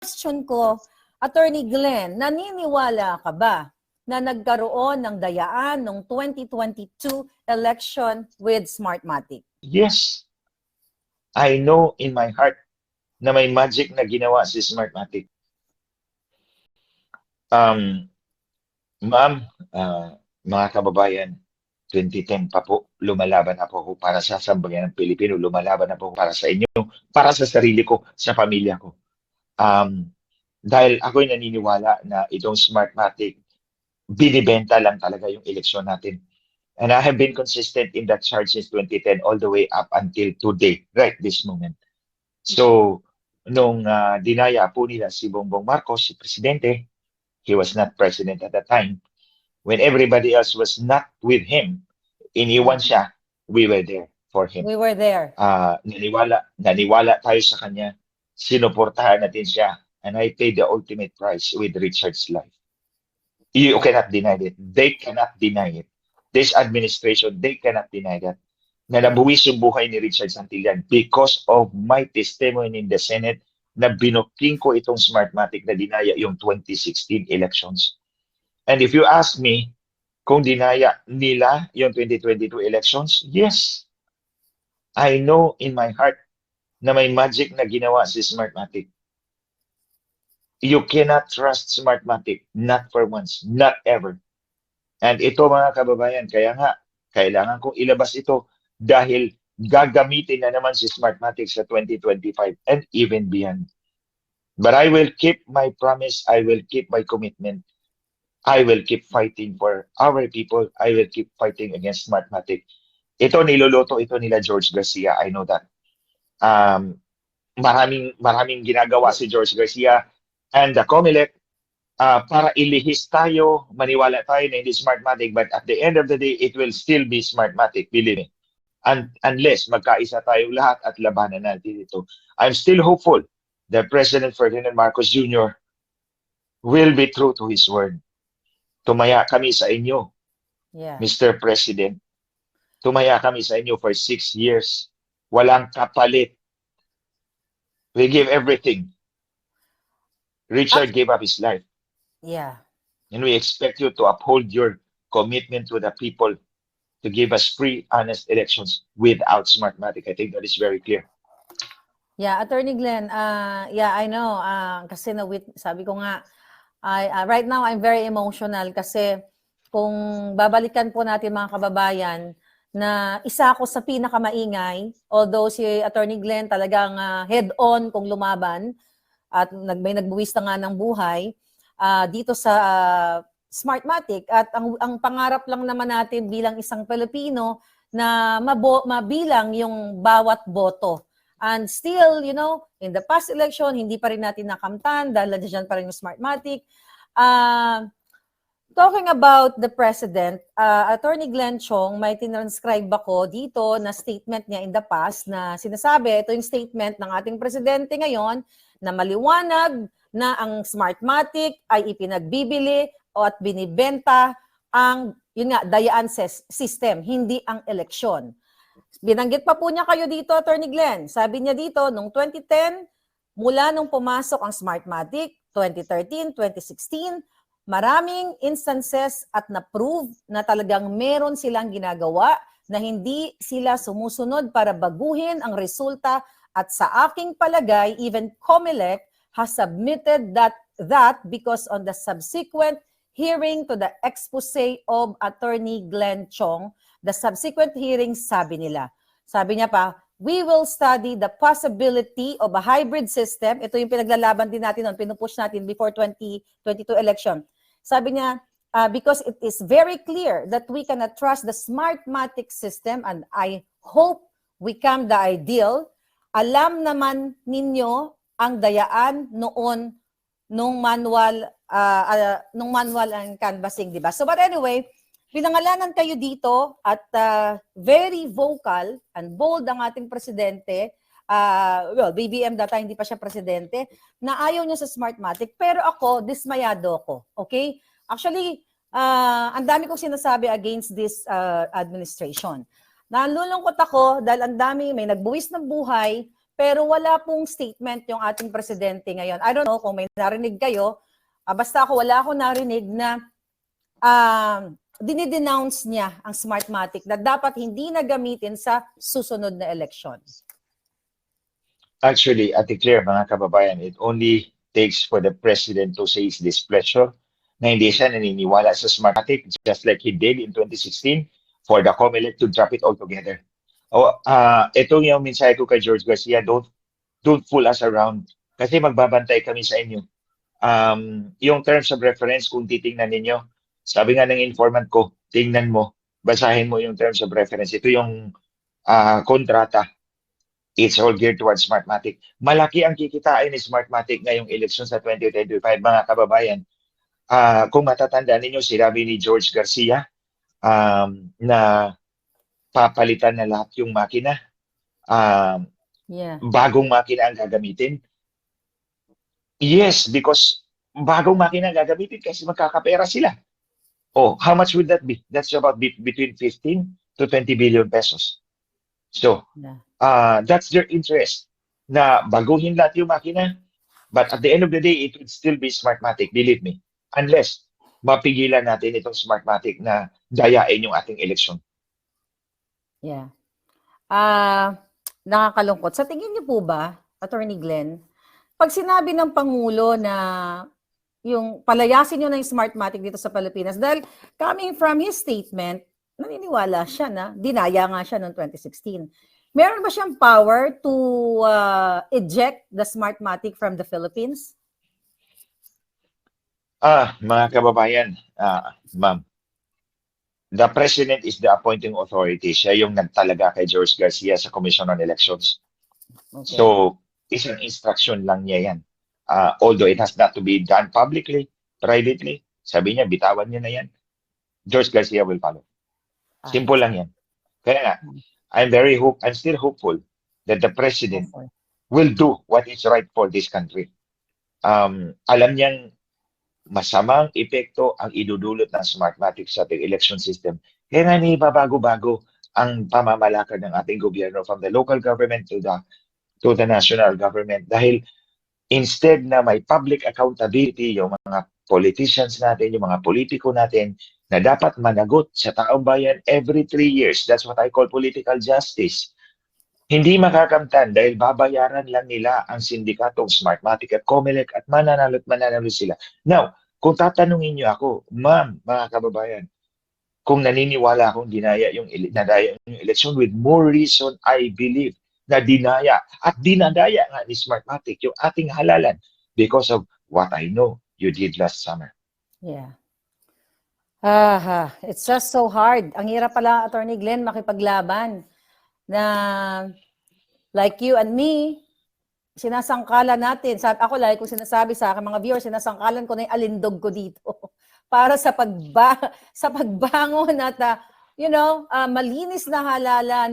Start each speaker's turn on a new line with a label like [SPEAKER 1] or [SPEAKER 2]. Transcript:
[SPEAKER 1] question ko, Attorney Glenn, naniniwala ka ba na nagkaroon ng dayaan ng 2022 election with Smartmatic?
[SPEAKER 2] Yes. I know in my heart na may magic na ginawa si Smartmatic. Um, ma'am, ah, mga kababayan, 2010 pa po, lumalaban na po ako para sa sambayan ng Pilipino, lumalaban na po para sa inyo, para sa sarili ko, sa pamilya ko. Um, dahil ako'y naniniwala na itong Smartmatic, binibenta lang talaga yung eleksyon natin. And I have been consistent in that charge since 2010 all the way up until today, right this moment. So, nung ah, dinaya po nila si Bongbong Marcos, si Presidente, he was not president at that time. When everybody else was not with him, iniwan siya, we were there for him.
[SPEAKER 1] We were there.
[SPEAKER 2] Ah, naniwala, naniwala tayo sa kanya, sinuportahan natin siya, and I paid the ultimate price with Richard's life. You cannot deny it. They cannot deny it. This administration, they cannot deny that. Na nabuwis yung buhay ni Richard Santillan because of my testimony in the Senate na binuking ko itong Smartmatic na dinaya yung 2016 elections. And if you ask me kung dinaya nila yung 2022 elections, yes. I know in my heart na may magic na ginawa si Smartmatic. You cannot trust Smartmatic, not for once, not ever. And ito mga kababayan, kaya nga, kailangan kong ilabas ito dahil gagamitin na naman si Smartmatic sa 2025 and even beyond. But I will keep my promise, I will keep my commitment. I will keep fighting for our people. I will keep fighting against Smartmatic. Ito niloloto ito nila George Garcia, I know that. Um, maraming maraming ginagawa si George Garcia and the COMELEC uh, para ilihis tayo, maniwala tayo na hindi Smartmatic, but at the end of the day, it will still be Smartmatic, believe me. Un- unless magkaisa tayo lahat at labanan natin ito. I'm still hopeful that President Ferdinand Marcos Jr. will be true to his word. Tumaya kami sa inyo,
[SPEAKER 1] Yeah.
[SPEAKER 2] Mr. President. Tumaya kami sa inyo for six years. Walang kapalit. We give everything. Richard gave up his life.
[SPEAKER 1] Yeah.
[SPEAKER 2] And we expect you to uphold your commitment to the people to give us free, honest elections without Smartmatic. I think that is very clear.
[SPEAKER 1] Yeah, Attorney Glenn, uh, yeah, I know. Uh, kasi na sabi ko nga, I, uh, right now I'm very emotional kasi kung babalikan po natin mga kababayan na isa ako sa pinakamaingay, although si Attorney Glenn talagang uh, head-on kung lumaban at nag, may nagbuwis na nga ng buhay uh, dito sa uh, Smartmatic at ang, ang pangarap lang naman natin bilang isang Pilipino na mabo, mabilang yung bawat boto. And still, you know, in the past election, hindi pa rin natin nakamtan dahil nandiyan pa rin yung Smartmatic. Uh, talking about the President, uh, Attorney Glenn Chong, may tinranscribe ako dito na statement niya in the past na sinasabi, ito yung statement ng ating Presidente ngayon, na maliwanag na ang Smartmatic ay ipinagbibili o at binibenta ang, yun nga, dayaan system, hindi ang eleksyon. Binanggit pa po niya kayo dito, Attorney Glenn. Sabi niya dito, nung 2010, mula nung pumasok ang Smartmatic, 2013, 2016, maraming instances at na-prove na talagang meron silang ginagawa na hindi sila sumusunod para baguhin ang resulta at sa aking palagay, even COMELEC has submitted that that because on the subsequent hearing to the expose of Attorney Glenn Chong, the subsequent hearing, sabi nila. Sabi niya pa, we will study the possibility of a hybrid system. Ito yung pinaglalaban din natin noon, pinupush natin before 2022 election. Sabi niya, uh, because it is very clear that we cannot trust the Smartmatic system and I hope we come the ideal. Alam naman ninyo ang dayaan noon nung manual uh, uh, nung manual ang canvassing, di ba? So but anyway, pinangalanan kayo dito at uh, very vocal and bold ang ating presidente. Uh, well, BBM data hindi pa siya presidente na ayaw niya sa Smartmatic pero ako dismayado ako. Okay? Actually, uh, ang dami kong sinasabi against this uh, administration. Nalulungkot ako dahil ang dami may nagbuwis ng buhay Pero wala pong statement yung ating presidente ngayon. I don't know kung may narinig kayo. Ah, basta ako, wala ako narinig na um, dinidenounce niya ang Smartmatic na dapat hindi na gamitin sa susunod na election.
[SPEAKER 2] Actually, Ate Claire, mga kababayan, it only takes for the president to say his displeasure na hindi siya naniniwala sa Smartmatic just like he did in 2016 for the COMELEC to drop it altogether. Oh, ah ito yung mensahe ko kay George Garcia, don't don't fool us around kasi magbabantay kami sa inyo. Um, yung terms of reference, kung titingnan ninyo, sabi nga ng informant ko, tingnan mo, basahin mo yung terms of reference. Ito yung ah, kontrata. It's all geared towards Smartmatic. Malaki ang kikitain ni Smartmatic ngayong eleksyon sa 2025, mga kababayan. Ah, kung matatanda ninyo, sinabi ni George Garcia um, na papalitan na lahat yung makina. Um,
[SPEAKER 1] Yeah.
[SPEAKER 2] bagong makina ang gagamitin? Yes, because bagong makina ang gagamitin kasi magkakapera sila. Oh, how much would that be? That's about be- between 15 to 20 billion pesos. So, uh, that's their interest na baguhin lahat yung makina. But at the end of the day, it would still be Smartmatic, believe me. Unless mapigilan natin itong Smartmatic na dayain yung ating eleksyon.
[SPEAKER 1] Yeah. Ah, nakakalungkot. Sa tingin niyo po ba, Attorney Glenn, pag sinabi ng Pangulo na yung palayasin niyo na yung Smartmatic dito sa Pilipinas, dahil coming from his statement, naniniwala siya na dinaya nga siya noong 2016. Meron ba siyang power to uh, eject the Smartmatic from the Philippines?
[SPEAKER 2] Ah, mga kababayan, ah, ma'am, the president is the appointing authority. Siya yung nagtalaga kay George Garcia sa Commission on Elections.
[SPEAKER 1] Okay.
[SPEAKER 2] So, isang instruction lang niya yan. Ah, although it has not to be done publicly, privately, sabi niya, bitawan niya na yan. George Garcia will follow.
[SPEAKER 1] Ah,
[SPEAKER 2] Simple lang yan. Kaya nga, I'm very hope, I'm still hopeful that the president will do what is right for this country. Um, alam niyang masamang epekto ang idudulot ng Smartmatic sa ating election system. Kaya nga bago-bago ang pamamalakad ng ating gobyerno from the local government to the to the national government dahil instead na may public accountability yung mga politicians natin, yung mga politiko natin na dapat managot sa taong bayan every three years. That's what I call political justice. Hindi makakamtan dahil babayaran lang nila ang sindikatong Smartmatic at Comelec at mananalo at mananalo sila. Now, kung tatanungin niyo ako, ma'am, mga kababayan, kung naniniwala akong dinaya yung, nadaya yung election with more reason, I believe na dinaya at dinadaya nga ni Smartmatic yung ating halalan because of what I know you did last summer.
[SPEAKER 1] Yeah. Ah, it's just so hard. Ang hirap pala, Attorney Glenn, makipaglaban na like you and me, sinasangkalan natin. Sabi, ako like kung sinasabi sa akin, mga viewers, sinasangkalan ko na yung alindog ko dito para sa pagba sa pagbangon at ah, you know, ah, malinis na halalan